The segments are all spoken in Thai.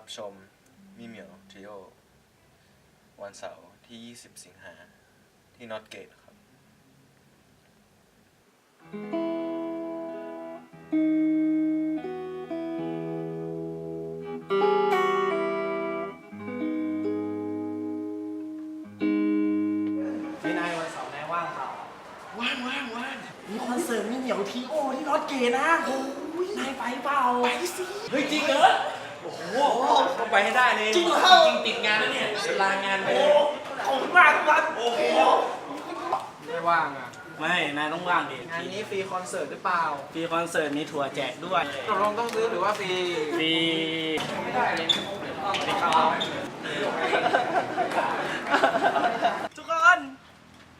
รับชมมิเหมียวทริโอวันเสาร์ที่ 20 สิงหาที่นอตเกตครับพี่นายวันเสาร์นายว่างเปล่าว่างว่างว่างมีคอนเสิร์ตมีเหนียวทีโอที่นอตเกตนะ โอ้ยนายไปเปล่า ไปสิ เฮ้ย จริงเหรอ โอ้โหต้องไปให้ได้เลยจริงเหรอ จริงติดงานแล้วเนี่ยเวลางานไปเลย ขอบคุณมากครับโอ้โหไม่ว่างอะ ไม่ นายต้องว่างดิงานนี้ฟรีคอนเสิร์ตหรือเปล่าฟรีคอนเสิร์ตมีถั่วแจกด้วยตกลงต้องซื้อหรือว่าฟรีฟรีไม่ได้เลยทุกคน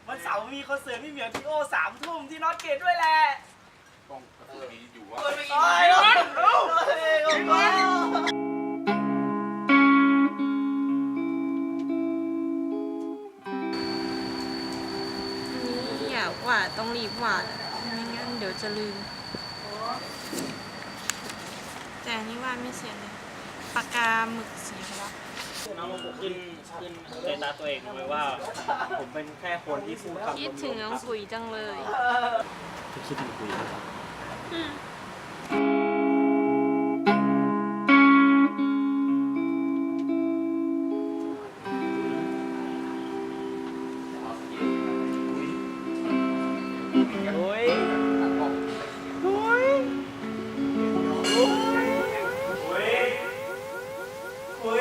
วันเสาร์มีคอนเสิร์ตพี่เหมียวทีโอสามทุ่มที่นอตเกตด้วยแหละ เปิดไปอีก นี่อยากวาดต้องรีบวาดไม่งั้นเดี๋ยวจะลืม แต่อันนี่วาดไม่เสร็จเลยปากกาหมึกเสียแล้วน้องขึ้นขึ้นเตตาตัวเองไหมว่า ผมเป็นแค่คนที่พูดคำคิดถึงน้องปุ๋ยจังเลย คิดถึงคุย อืม โอ้ยโอ้ยโอ้ยโอ้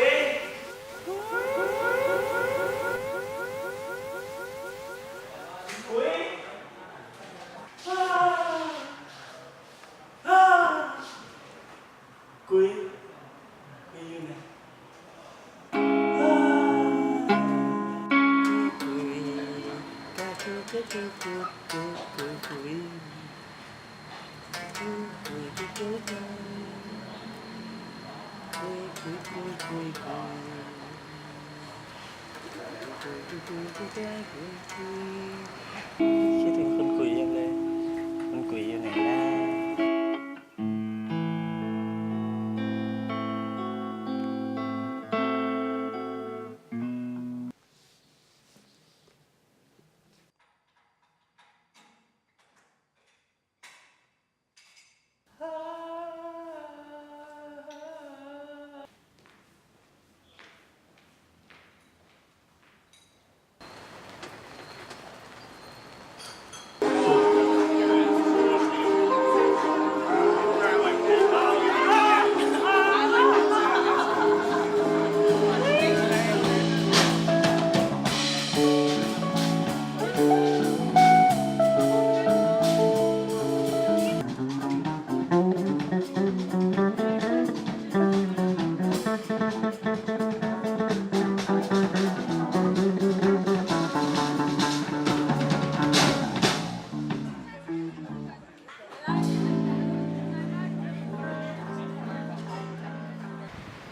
ยโคิดถึงคุณ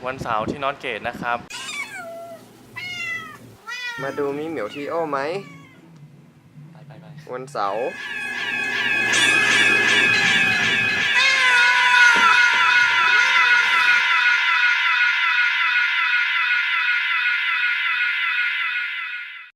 วันเสาร์ที่นอตเกตนะครับ มาดูมิเหมียวทีโอไหม ไปไปไปวันเสาร์